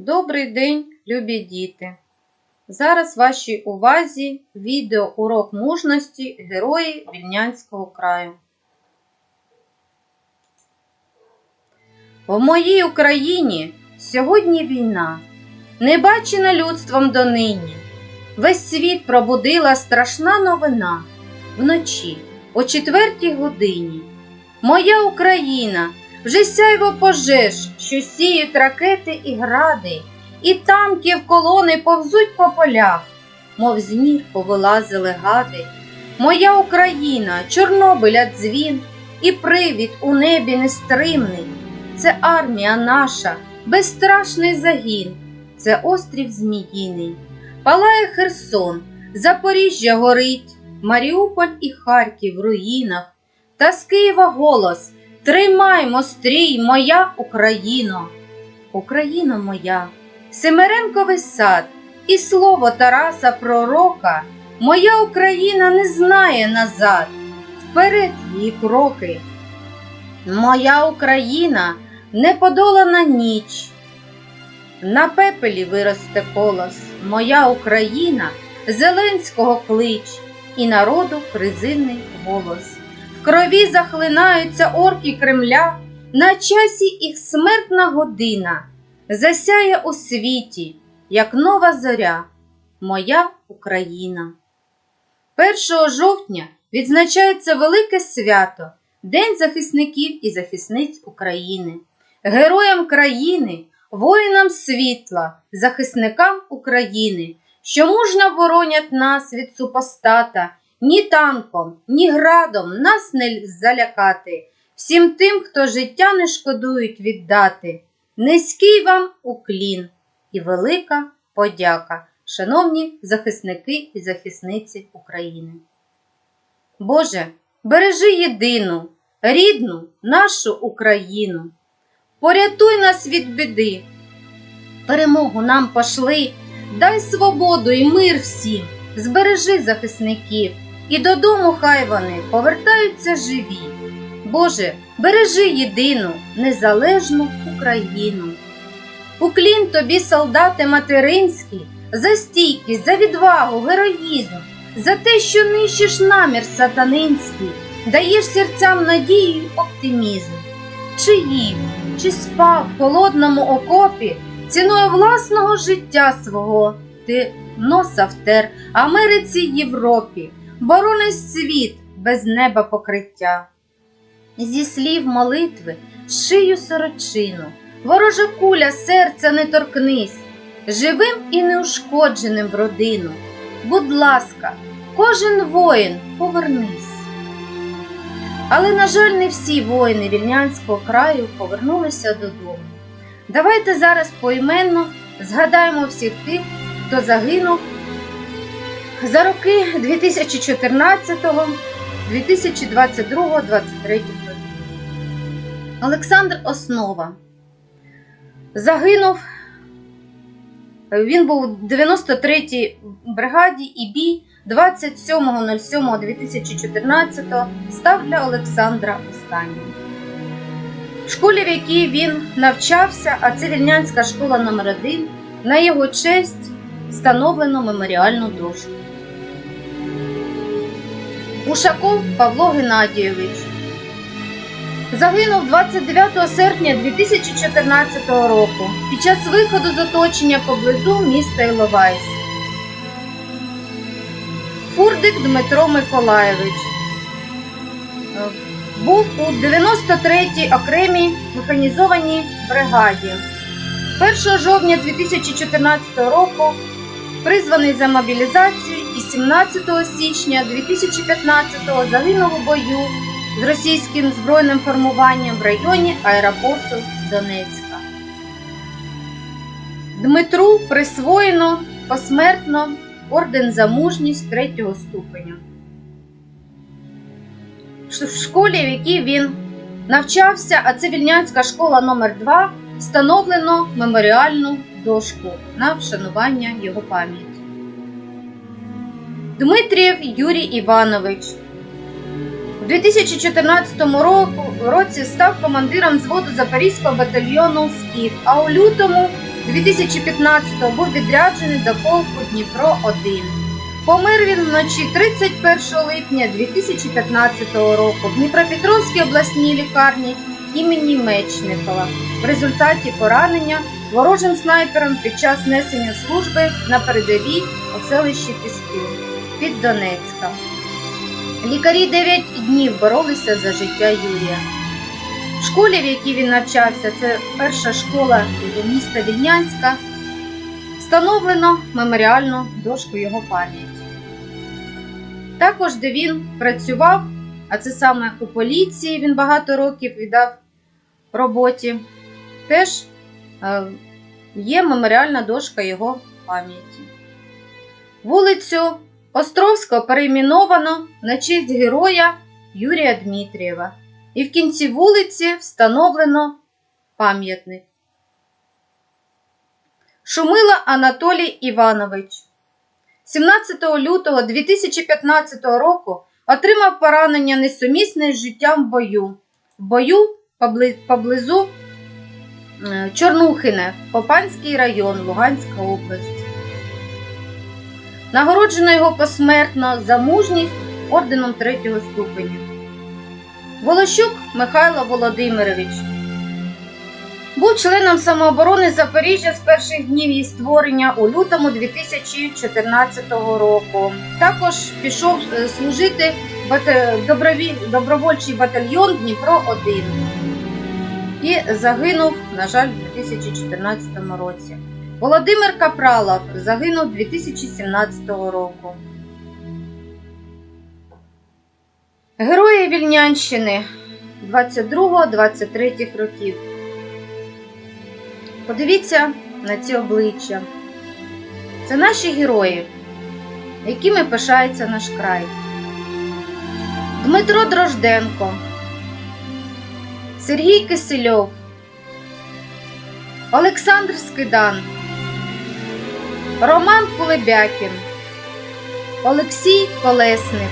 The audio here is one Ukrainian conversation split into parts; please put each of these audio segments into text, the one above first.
Добрий день, любі діти! Зараз вашій увазі відеоурок мужності Герої Вільнянського краю. В моїй Україні сьогодні війна, не бачена людством донині. Весь світ пробудила страшна новина вночі, о четвертій годині. Моя Україна вже сяйво пожеж, що сіють ракети і гради, і танки в колони повзуть по полях, мов з ніг повилазили гади. Моя Україна, Чорнобиля дзвін, і привід у небі нестримний. Це армія наша, безстрашний загін, це острів Зміїний. Палає Херсон, Запоріжжя горить, Маріуполь і Харків в руїнах, та з Києва голос Тримаймо стрій, моя Україно! Україно моя, Семеренковий сад і слово Тараса Пророка, моя Україна не знає назад, вперед її кроки. Моя Україна неподолана ніч. На пепелі виросте колос, моя Україна Зеленського клич і народу призивний голос. Крові захлинаються орки Кремля, на часі їх смертна година, засяє у світі, як нова зоря, моя Україна. 1 жовтня відзначається велике свято, День захисників і захисниць України, героям країни, воїнам світла, захисникам України, що мужно боронять нас від супостата. Ні танком, ні градом нас не залякати, всім тим, хто життя не шкодують віддати. Низький вам уклін і велика подяка, шановні захисники і захисниці України. Боже, бережи єдину, рідну нашу Україну, порятуй нас від біди, перемогу нам пошли, дай свободу і мир всім, збережи захисників і додому хай вони повертаються живі. Боже, бережи єдину, незалежну Україну. Уклін тобі, солдати материнські, за стійкість, за відвагу, героїзм, за те, що нищиш намір сатанинський, даєш серцям надію оптимізм. Чи їв, чи спав в холодному окопі, ціною власного життя свого ти носа втер Америці Європі боронить світ без неба покриття. Зі слів молитви шию сорочину, ворожа куля серця не торкнись, живим і неушкодженим в родину. Будь ласка, кожен воїн повернись. Але, на жаль, не всі воїни Вільнянського краю повернулися додому. Давайте зараз поіменно згадаємо всіх тих, хто загинув за роки 2014-2022-2023 років. Олександр Основа загинув. Він був у 93-й бригаді і бій 27.07.2014 став для Олександра останнім. В школі, в якій він навчався, а це Вільнянська школа номер 1 на його честь встановлено меморіальну дошку. Ушаков Павло Геннадійович загинув 29 серпня 2014 року під час виходу з оточення поблизу міста Іловайськ. Фурдик Дмитро Миколаєвич е, був у 93-й окремій механізованій бригаді. 1 жовтня 2014 року призваний за мобілізацію 17 січня 2015-го загинув у бою з російським збройним формуванням в районі аеропорту Донецька. Дмитру присвоєно посмертно орден за мужність третього ступеня. В школі, в якій він навчався, а це Вільнянська школа номер 2 встановлено меморіальну дошку на вшанування його пам'яті. Дмитрієв Юрій Іванович. У 2014 році став командиром взводу Запорізького батальйону Скіф, а у лютому 2015-го був відряджений до полку Дніпро-1. Помер він вночі 31 липня 2015 року в Дніпропетровській обласній лікарні імені Мечникова. В результаті поранення ворожим снайпером під час несення служби на передовій у селищі Піски під Донецька. Лікарі 9 днів боролися за життя Юрія. В школі, в якій він навчався, це перша школа його міста Вільнянська, встановлено меморіальну дошку його пам'яті. Також, де він працював, а це саме у поліції він багато років віддав роботі, теж е, є меморіальна дошка його пам'яті. Вулицю Островського перейменовано на честь героя Юрія Дмитрієва. І в кінці вулиці встановлено пам'ятник. Шумила Анатолій Іванович. 17 лютого 2015 року отримав поранення несумісне з життям в бою. В бою поблизу е, Чорнухине, Попанський район, Луганська область. Нагороджено його посмертно за мужність орденом третього ступеня. Волощук Михайло Володимирович був членом самооборони Запоріжжя з перших днів її створення у лютому 2014 року. Також пішов е, служити добровольчий батальйон Дніпро 1 і загинув, на жаль, у 2014 році. Володимир Капралов загинув 2017 року. Герої Вільнянщини 22-23 років. Подивіться на ці обличчя. Це наші герої, якими пишається наш край. Дмитро Дрожденко, Сергій Кисельов, Олександр Скидан, Роман Кулебякін, Олексій Колесник.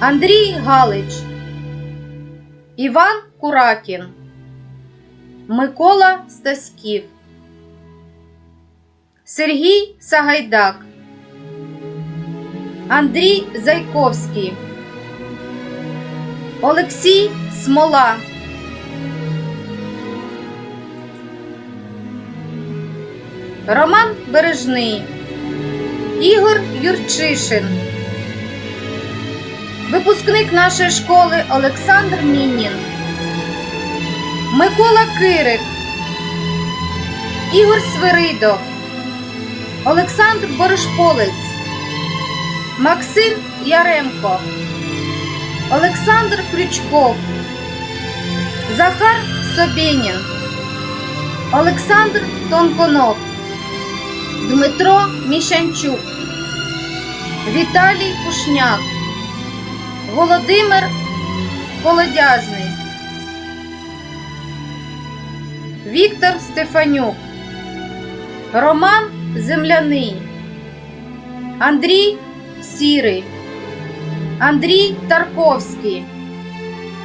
Андрій Галич, Іван Куракін, Микола Стаськів, Сергій Сагайдак, Андрій Зайковський, Олексій Смола, Роман Бережний, Ігор Юрчишин. Випускник нашої школи Олександр Мінін, Микола Кирик, Ігор Свиридов, Олександр Борошполець, Максим Яремко, Олександр Крючков, Захар Собєнін, Олександр Тонконов, Дмитро Міщанчук, Віталій Пушняк. Володимир Колодяжний, Віктор Стефанюк, Роман Земляний, Андрій Сірий, Андрій Тарковський,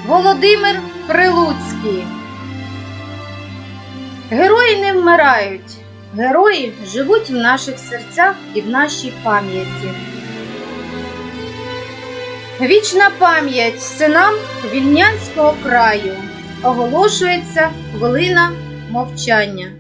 Володимир Прилуцький. Герої не вмирають, герої живуть в наших серцях і в нашій пам'яті. Вічна пам'ять синам Вільнянського краю оголошується хвилина мовчання.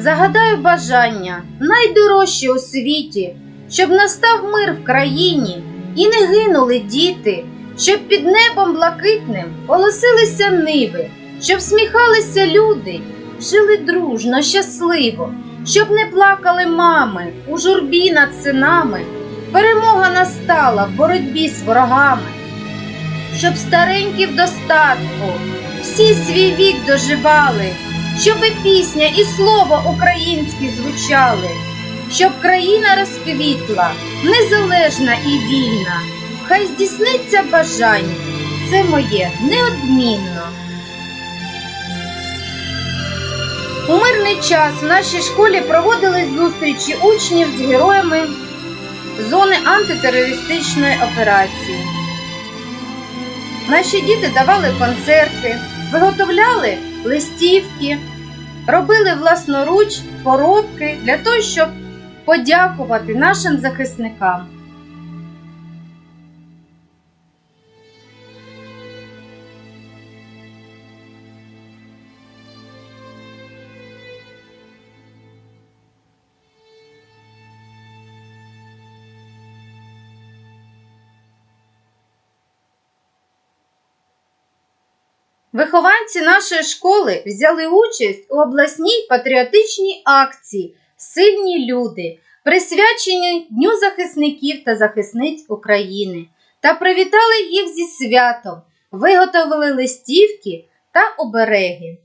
Загадаю бажання найдорожче у світі, щоб настав мир в країні і не гинули діти, щоб під небом блакитним колосилися ниви, щоб сміхалися люди, жили дружно, щасливо, щоб не плакали мами у журбі над синами. Перемога настала в боротьбі з ворогами, щоб старенькі в достатку всі свій вік доживали, щоб і пісня, і слово українські звучали, щоб країна розквітла, незалежна і вільна. Хай здійсниться бажання, це моє неодмінно. У мирний час в нашій школі проводились зустрічі учнів з героями зони антитерористичної операції. Наші діти давали концерти, виготовляли листівки, робили власноруч поробки для того, щоб подякувати нашим захисникам. Вихованці нашої школи взяли участь у обласній патріотичній акції Сильні люди, присвяченій Дню захисників та захисниць України, та привітали їх зі святом, виготовили листівки та обереги.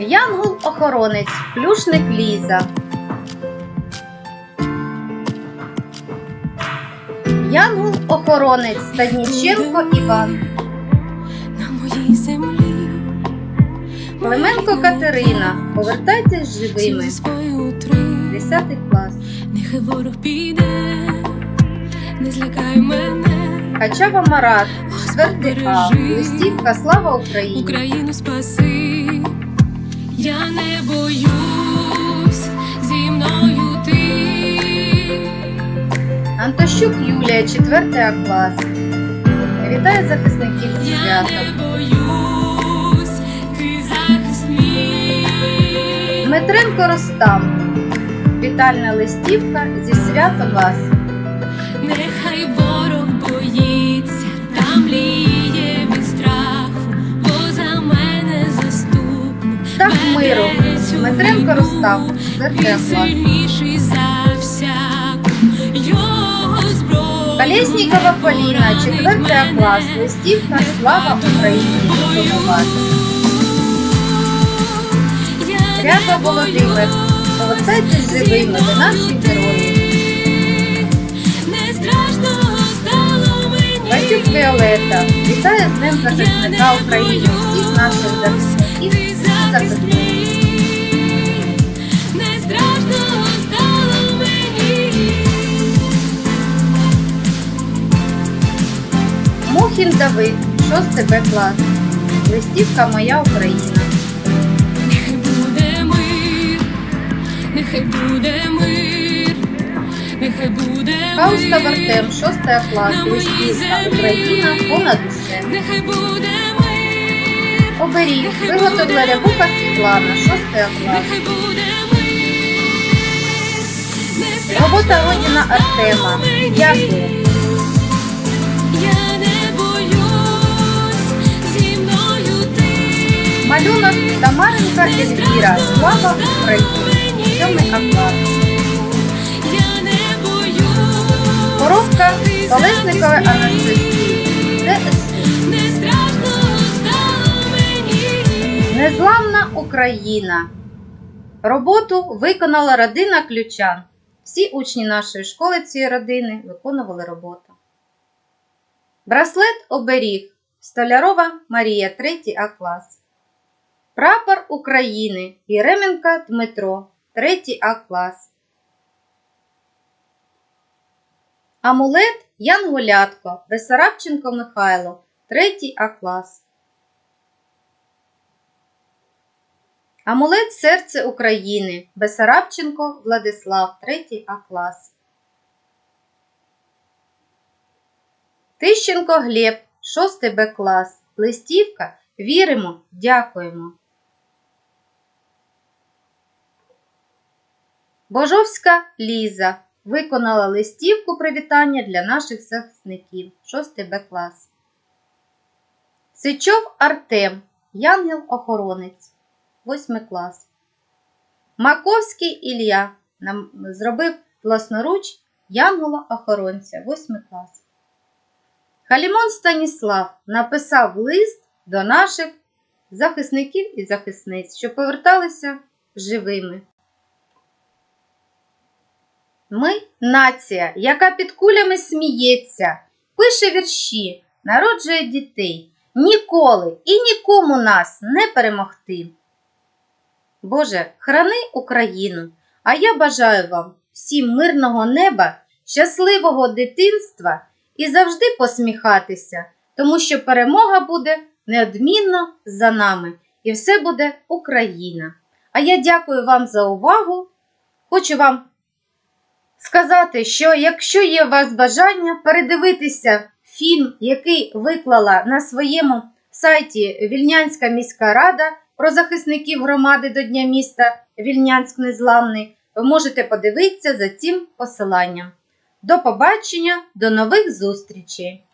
Янгол-охоронець, плюшник Ліза. Янгол-охоронець Станіченко Іван, на моїй землі. Клименко Катерина. Повертайтесь живими. Цілуй 10 клас. Нехай ворог піде, не злякай мене. Качава Марат. 4 А. Листівка Слава Україні. Україну спаси. Я не боюсь, Антощук Юлія, 4 клас. Вітаю захисників зі Я святом. ти. Дмитренко Ростам. Вітальна листівка зі святом вас. Нехай ворог боїться, там мліє від страху, бо за мене заступник. Так миру. Дмитренко Ростам, війну. 4 Він клас. сильніший за всяку. Колєснікова Поліна, 4 клас. Листівка Слава Україні. Не Володимир. Повертайтесь живими до стало мені. Батюк Віолета. Вітаю з Днем захисника України. Всіх наших захисників і захисників. Мухін Давид, 6 Б клас. Листівка Моя Україна. Нехай буде мир, нехай буде мир, нехай буде мир. Артем, 6 клас. Листівка Україна понад усе. Нехай буде мир, Оберіг. Виготовила Рябуха Світлана, 6 клас. Робота Родіна Артема. Дякую. Малюнок Тамаренка Ельвіра. Слава Україні. 7 А клас. Я не боюсь. Коробка Колесникової Анастасії. Незламна Україна. Роботу виконала родина Ключан. Всі учні нашої школи цієї родини виконували роботу. Браслет оберіг. Столярова Марія, 3 А клас. Прапор України. Єременка Дмитро, 3 А клас. Амулет Ян Гулятко, Бесарабченко Михайло, 3 А клас. Амулет Серце України Бесарабченко Владислав, 3 А клас. Тищенко Глеб, 6 Б клас. листівка Віримо, дякуємо. Божовська Ліза виконала листівку привітання для наших захисників 6 Б клас. Сичов Артем, Янгел-охоронець, 8 клас. Маковський Ілля нам зробив власноруч Янгола-охоронця, 8 клас. Халімон Станіслав написав лист до наших захисників і захисниць, що поверталися живими. Ми нація, яка під кулями сміється, пише вірші, народжує дітей. Ніколи і нікому нас не перемогти. Боже, храни Україну, а я бажаю вам всім мирного неба, щасливого дитинства і завжди посміхатися, тому що перемога буде неодмінно за нами, і все буде Україна. А я дякую вам за увагу. Хочу вам сказати, що якщо є у вас бажання передивитися фільм, який виклала на своєму сайті Вільнянська міська рада про захисників громади до Дня міста Вільнянськ Незламний, ви можете подивитися за цим посиланням. До побачення, до нових зустрічей!